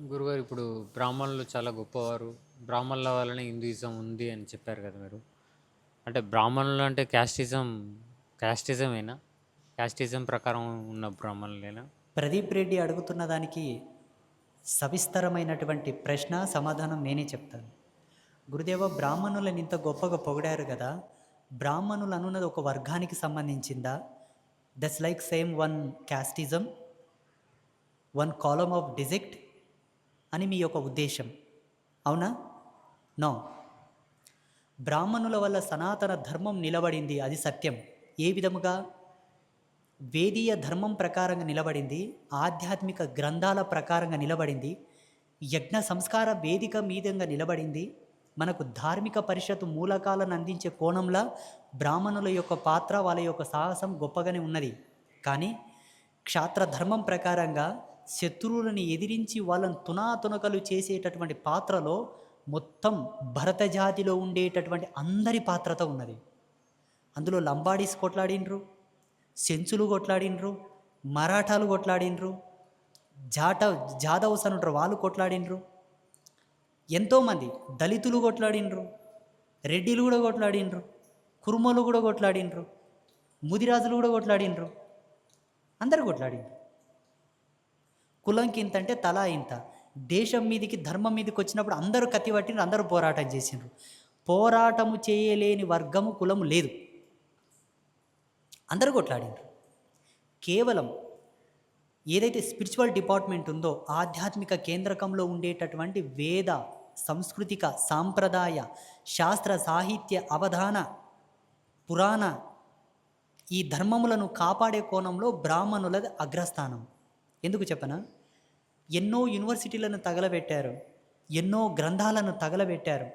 గురుగారు ఇప్పుడు బ్రాహ్మణులు చాలా గొప్పవారు. బ్రాహ్మణుల వల్లనే హిందూయిజం ఉంది అని చెప్పారు కదా మీరు. అంటే బ్రాహ్మణులు అంటే క్యాస్టిజం క్యాస్టిజమేనా? క్యాస్టిజం ప్రకారం ఉన్న బ్రాహ్మణులేనా? ప్రదీప్ రెడ్డి అడుగుతున్న దానికి సవిస్తరమైనటువంటి ప్రశ్న సమాధానం నేనే చెప్తాను. గురుదేవ బ్రాహ్మణులను ఇంత గొప్పగా పొగిడారు కదా. బ్రాహ్మణులు అనున్నది ఒక వర్గానికి సంబంధించిందా? That's like same one casteism one column of district అని మీ యొక్క ఉద్దేశం. అవునా? నో. బ్రాహ్మణుల వల్ల సనాతన ధర్మం నిలబడింది అది సత్యం. ఏ విధముగా? వేదీయ ధర్మం ప్రకారంగా నిలబడింది ఆధ్యాత్మిక గ్రంథాల ప్రకారంగా నిలబడింది యజ్ఞ సంస్కార వేదిక మీదంగా నిలబడింది. మనకు ధార్మిక పరిషత్తు మూలకాలను అందించే కోణంలో బ్రాహ్మణుల యొక్క పాత్ర వాళ్ళ యొక్క సాహసం గొప్పగానే ఉన్నది. కానీ క్షాత్ర ధర్మం ప్రకారంగా శత్రువులను ఎదిరించి వాళ్ళని తునాతునకలు చేసేటటువంటి పాత్రలో మొత్తం భరత జాతిలో ఉండేటటువంటి అందరి పాత్రత ఉన్నది. అందులో లంబాడీస్ కొట్లాడినరు సెంచులు కొట్లాడినరు మరాఠాలు కొట్లాడినరు జాట జాదవ్స్ అని ఉంటారు వాళ్ళు కొట్లాడినరు ఎంతోమంది దళితులు కొట్లాడినరు రెడ్డిలు కూడా కొట్లాడినరు కుర్మలు కూడా కొట్లాడినరు ముదిరాజులు కూడా కొట్లాడినరు అందరు కొట్లాడినరు కులంకి ఇంత అంటే తలా ఇంత. దేశం మీదికి ధర్మం మీదకి వచ్చినప్పుడు అందరూ కత్తి అందరూ పోరాటం చేసిండ్రు. పోరాటము చేయలేని వర్గము కులము లేదు. అందరూ కొట్లాడినరు కేవలం ఏదైతే స్పిరిచువల్ డిపార్ట్మెంట్ ఉందో ఆధ్యాత్మిక కేంద్రకంలో ఉండేటటువంటి వేద సాంస్కృతిక సాంప్రదాయ శాస్త్ర సాహిత్య అవధాన పురాణ ఈ ధర్మములను కాపాడే కోణంలో బ్రాహ్మణులది అగ్రస్థానం. ఎందుకు చెప్పనా? ఎన్నో యూనివర్సిటీలను తగలబెట్టారు. ఎన్నో గ్రంథాలను తగలబెట్టారు.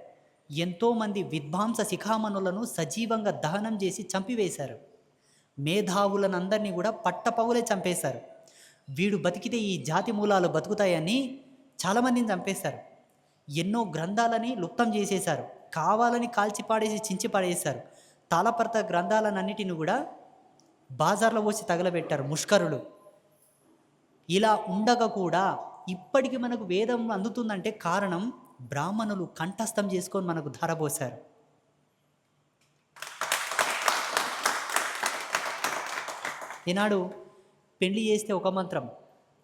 ఎంతోమంది విద్వాంస శిఖామణులను సజీవంగా దహనం చేసి చంపివేశారు. మేధావులనందరినీ కూడా పట్టపగులే చంపేశారు. వీడు బతికితే ఈ జాతి మూలాలు బతుకుతాయని చాలామందిని చంపేశారు. ఎన్నో గ్రంథాలని లుప్తం చేసేశారు. కావాలని కాల్చిపాడేసి చించిపాడేశారు. తాళపర్త గ్రంథాలన్నిటిని కూడా బాజార్లో పోసి తగలబెట్టారు ముష్కరులు. ఇలా ఉండగా కూడా ఇప్పటికి మనకు వేదం అందుతుందంటే కారణం బ్రాహ్మణులు కంఠస్థం చేసుకొని మనకు ధారపోశారు ఈనాడు పెళ్ళి చేస్తే ఒక మంత్రం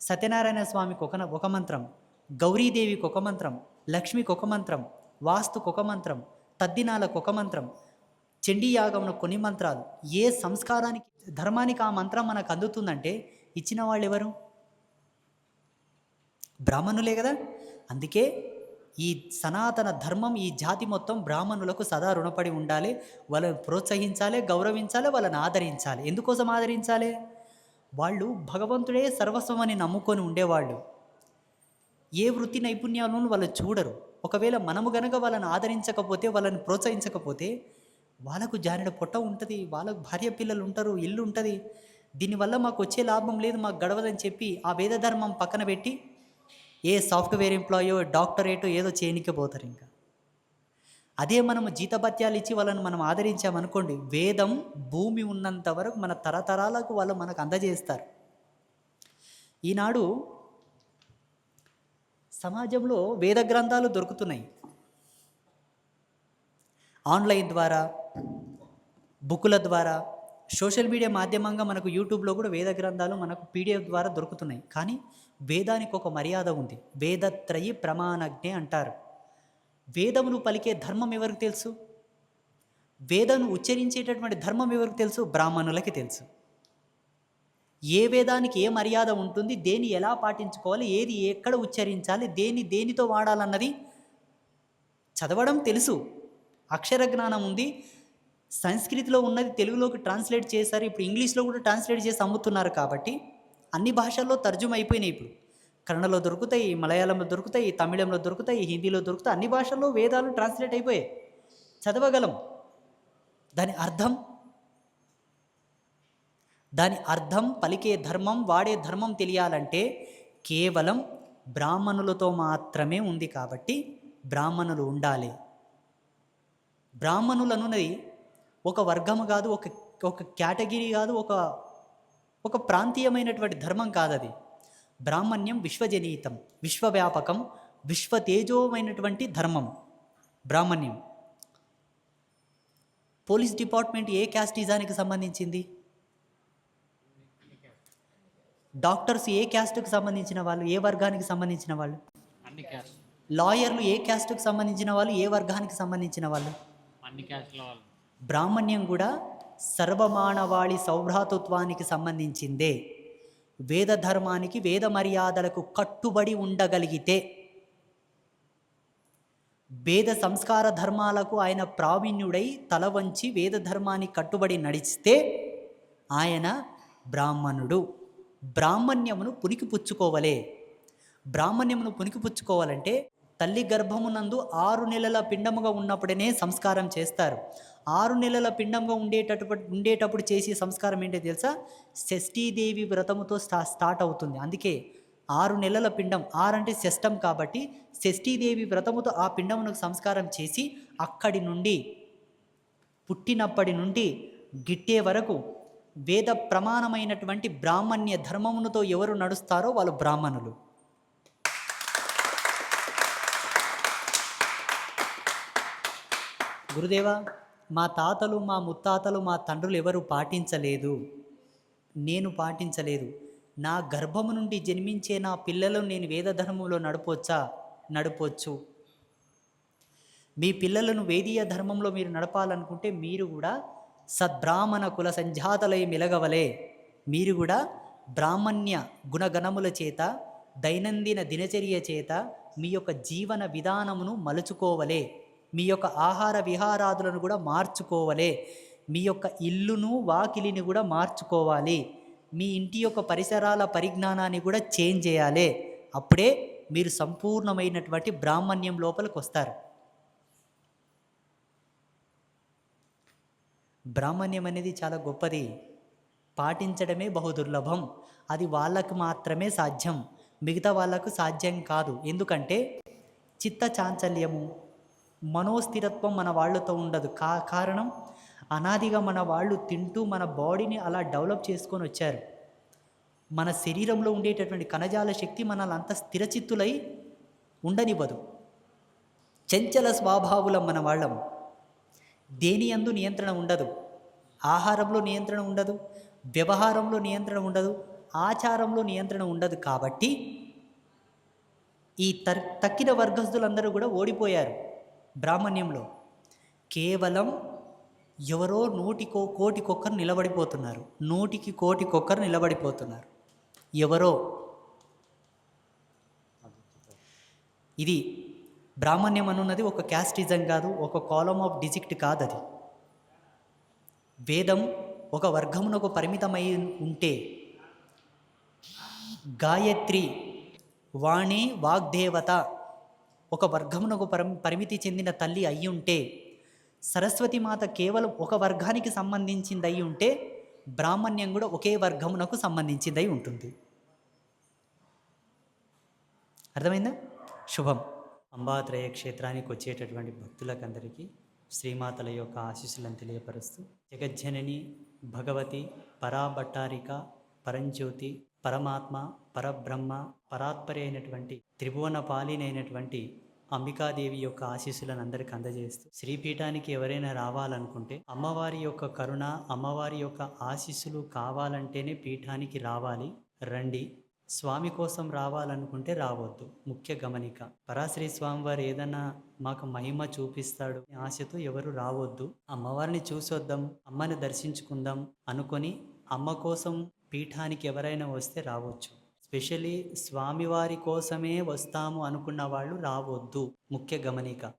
సత్యనారాయణ స్వామికి ఒక ఒక మంత్రం గౌరీదేవికి ఒక మంత్రం లక్ష్మికి ఒక మంత్రం వాస్తుకు ఒక మంత్రం తద్దినాలకు ఒక మంత్రం చండీయాగంలో కొన్ని మంత్రాలు. ఏ సంస్కారానికి ధర్మానికి ఆ మంత్రం మనకు అందుతుందంటే ఇచ్చిన వాళ్ళు ఎవరు? బ్రాహ్మణులే కదా? అందుకే ఈ సనాతన ధర్మం ఈ జాతి మొత్తం బ్రాహ్మణులకు సదా రుణపడి ఉండాలి. వాళ్ళని ప్రోత్సహించాలి గౌరవించాలి వాళ్ళని ఆదరించాలి. ఎందుకోసం ఆదరించాలి? వాళ్ళు భగవంతుడే సర్వస్వం అని నమ్ముకొని ఉండేవాళ్ళు. ఏ వృత్తి నైపుణ్యాలను వాళ్ళు చూడరు. ఒకవేళ మనము గనక వాళ్ళని ఆదరించకపోతే వాళ్ళని ప్రోత్సహించకపోతే వాళ్ళకు జారిన పొట్ట ఉంటుంది వాళ్ళకు భార్య పిల్లలు ఉంటారు ఇల్లు ఉంటుంది. దీనివల్ల మాకు వచ్చే లాభం లేదు మాకు గడవదని చెప్పి ఆ వేద ధర్మం పక్కన పెట్టి ఏ సాఫ్ట్వేర్ ఎంప్లాయో డాక్టరేటో ఏదో చేయనికపోతారు ఇంకా. అదే మనము జీతభత్యాలు ఇచ్చి వాళ్ళని మనం ఆదరించామనుకోండి వేదం భూమి ఉన్నంత వరకు మన తరతరాలకు వాళ్ళు మనకు అందజేస్తారు. ఈనాడు సమాజంలో వేద గ్రంథాలు దొరుకుతున్నాయి. ఆన్లైన్ ద్వారా బుక్కుల ద్వారా సోషల్ మీడియా మాధ్యమంగా మనకు యూట్యూబ్లో కూడా వేద గ్రంథాలు మనకు పీడిఎఫ్ ద్వారా దొరుకుతున్నాయి. కానీ వేదానికి ఒక మర్యాద ఉంది. వేదత్రయి ప్రమాణజ్ఞే అంటారు. వేదమును పలికే ధర్మం ఎవరికి తెలుసు? వేదను ఉచ్చరించేటటువంటి ధర్మం ఎవరికి తెలుసు? బ్రాహ్మణులకి తెలుసు. ఏ వేదానికి ఏ మర్యాద ఉంటుంది? దేని ఎలా పాటించుకోవాలి? ఏది ఎక్కడ ఉచ్చరించాలి? దేని దేనితో వాడాలన్నది చదవడం తెలుసు. అక్షర జ్ఞానం ఉంది. సంస్కృతిలో ఉన్నది తెలుగులోకి ట్రాన్స్లేట్ చేశారు ఇప్పుడు ఇంగ్లీష్లో కూడా ట్రాన్స్లేట్ చేసి అమ్ముతున్నారు కాబట్టి అన్ని భాషల్లో తర్జుమ అయిపోయినాయి ఇప్పుడు. కన్నడలో దొరుకుతాయి మలయాళంలో దొరుకుతాయి తమిళంలో దొరుకుతాయి హిందీలో దొరుకుతాయి అన్ని భాషల్లో వేదాలు ట్రాన్స్లేట్ అయిపోయాయి. చదవగలం. దాని అర్థం? దాని అర్థం పలికే ధర్మం వాడే ధర్మం తెలియాలంటే కేవలం బ్రాహ్మణులతో మాత్రమే ఉంది కాబట్టి బ్రాహ్మణులు ఉండాలి. బ్రాహ్మణులు అనున్నది ఒక వర్గము కాదు ఒక ఒక కేటగిరీ కాదు ఒక ఒక ప్రాంతీయమైనటువంటి ధర్మం కాదు అది బ్రాహ్మణ్యం విశ్వజనీతం విశ్వవ్యాపకం విశ్వతేజోమైనటువంటి ధర్మం బ్రాహ్మణ్యం. పోలీస్ డిపార్ట్మెంట్ ఏ క్యాస్టిజానికి సంబంధించింది? డాక్టర్స్ ఏ క్యాస్ట్కి సంబంధించిన వాళ్ళు ఏ వర్గానికి సంబంధించిన వాళ్ళు? అన్ని క్యాస్ట్ లాయర్లు ఏ క్యాస్ట్కి సంబంధించిన వాళ్ళు ఏ వర్గానికి సంబంధించిన వాళ్ళు? అన్ని క్యాస్ట్ల వాళ్ళు. బ్రాహ్మణ్యం కూడా సర్వమానవాళి సౌభ్రాతృత్వానికి సంబంధించిందే. వేద ధర్మానికి వేద మర్యాదలకు కట్టుబడి ఉండగలిగితే వేద సంస్కార ధర్మాలకు ఆయన ప్రావీణ్యుడై తల వంచి వేద ధర్మానికి కట్టుబడి నడిస్తే ఆయన బ్రాహ్మణుడు. బ్రాహ్మణ్యమును పునికిపుచ్చుకోవలే. బ్రాహ్మణ్యమును పునికిపుచ్చుకోవాలంటే తల్లి గర్భమునందు ఆరు నెలల పిండముగా ఉన్నప్పుడనే సంస్కారం చేస్తారు. ఆరు నెలల పిండంగా ఉండేటటువంటి ఉండేటప్పుడు చేసే సంస్కారం ఏంటో తెలుసా? షష్ఠీదేవి వ్రతముతో స్టా స్టార్ట్ అవుతుంది. అందుకే ఆరు నెలల పిండం ఆరు అంటే షష్టం కాబట్టి షష్ఠీదేవి వ్రతముతో ఆ పిండమునకు సంస్కారం చేసి అక్కడి నుండి పుట్టినప్పటి నుండి గిట్టే వరకు వేద ప్రమాణమైనటువంటి బ్రాహ్మణ్య ధర్మమునతో ఎవరు నడుస్తారో వాళ్ళు బ్రాహ్మణులు. గురుదేవా మా తాతలు మా ముత్తాతలు మా తండ్రులు ఎవరు పాటించలేదు. నేను పాటించలేదు. నా గర్భము నుండి జన్మించే నా పిల్లలు నేను వేదధర్మంలో నడపొచ్చా? నడపొచ్చు. మీ పిల్లలను వేదీయ ధర్మంలో మీరు నడపాలనుకుంటే మీరు కూడా సద్బ్రాహ్మణ కుల సంజాతలై మిలగవలే. మీరు కూడా బ్రాహ్మణ్య గుణగణముల చేత దైనందిన దినచర్య చేత మీ యొక్క జీవన విధానమును మలుచుకోవలే. మీ యొక్క ఆహార విహారాదులను కూడా మార్చుకోవలే. మీ యొక్క ఇల్లును వాకిలిని కూడా మార్చుకోవాలి. మీ ఇంటి యొక్క పరిసరాల పరిజ్ఞానాన్ని కూడా చేంజ్ చేయాలి. అప్పుడే మీరు సంపూర్ణమైనటువంటి బ్రాహ్మణ్యం లోపలికి వస్తారు. బ్రాహ్మణ్యం అనేది చాలా గొప్పది. పాటించడమే బహుదుర్లభం అది వాళ్ళకు మాత్రమే సాధ్యం. మిగతా వాళ్ళకు సాధ్యం కాదు. ఎందుకంటే చిత్త చాంచల్యము మనోస్థిరత్వం మన వాళ్ళతో ఉండదు. కా కారణం అనాదిగా మన వాళ్ళు తింటూ మన బాడీని అలా డెవలప్ చేసుకొని వచ్చారు. మన శరీరంలో ఉండేటటువంటి కణజాల శక్తి మనల్ని అంత స్థిరచిత్తులై ఉండనివ్వదు. చంచల స్వభావులం మన వాళ్ళం. దేని అందు నియంత్రణ ఉండదు. ఆహారంలో నియంత్రణ ఉండదు. వ్యవహారంలో నియంత్రణ ఉండదు. ఆచారంలో నియంత్రణ ఉండదు కాబట్టి ఈ తర్ తక్కిన వర్గస్థులందరూ కూడా ఓడిపోయారు. బ్రాహ్మణ్యంలో కేవలం ఎవరో నూటికో కోటికొక్కరు నిలబడిపోతున్నారు. నూటికి కోటికొక్కరు నిలబడిపోతున్నారు. ఎవరో? ఇది బ్రాహ్మణ్యం అనున్నది ఒక క్యాస్టిజం కాదు ఒక కాలం ఆఫ్ డిజిక్ట్ కాదు అది వేదం ఒక వర్గమునకు పరిమితమై ఉంటే గాయత్రి వాణి వాగ్దేవత ఒక వర్గమునకు పరం పరిమితి చెందిన తల్లి అయి ఉంటే సరస్వతి మాత కేవలం ఒక వర్గానికి సంబంధించింది ఉంటే బ్రాహ్మణ్యం కూడా ఒకే వర్గమునకు సంబంధించిందై ఉంటుంది. అర్థమైందా? శుభం. అంబాత్రయ క్షేత్రానికి వచ్చేటటువంటి భక్తులకందరికీ శ్రీమాతల యొక్క ఆశీస్సులను తెలియపరుస్తూ జగజ్జనని భగవతి పరాభట్టారిక పరంజ్యోతి పరమాత్మ పరబ్రహ్మ పరాత్పరి అయినటువంటి త్రిభువన పాలినైనటువంటి అంబికాదేవి యొక్క ఆశీస్సులను అందరికి అందజేస్తూ శ్రీపీఠానికి ఎవరైనా రావాలనుకుంటే అమ్మవారి యొక్క కరుణ అమ్మవారి యొక్క ఆశీస్సులు కావాలంటేనే పీఠానికి రావాలి. రండి. స్వామి కోసం రావాలనుకుంటే రావద్దు. ముఖ్య గమనిక. పరాశ్రీ స్వామి వారు ఏదైనా మాకు మహిమ చూపిస్తాడు ఆశతో ఎవరు రావద్దు. అమ్మవారిని చూసొద్దాం. అమ్మని దర్శించుకుందాం అనుకొని అమ్మ కోసం పీఠానికి ఎవరైనా వస్తే రావచ్చు. స్పెషలీ స్వామివారి కోసమే వస్తాము అనుకున్న వాళ్ళు రావద్దు. ముఖ్య గమనిక.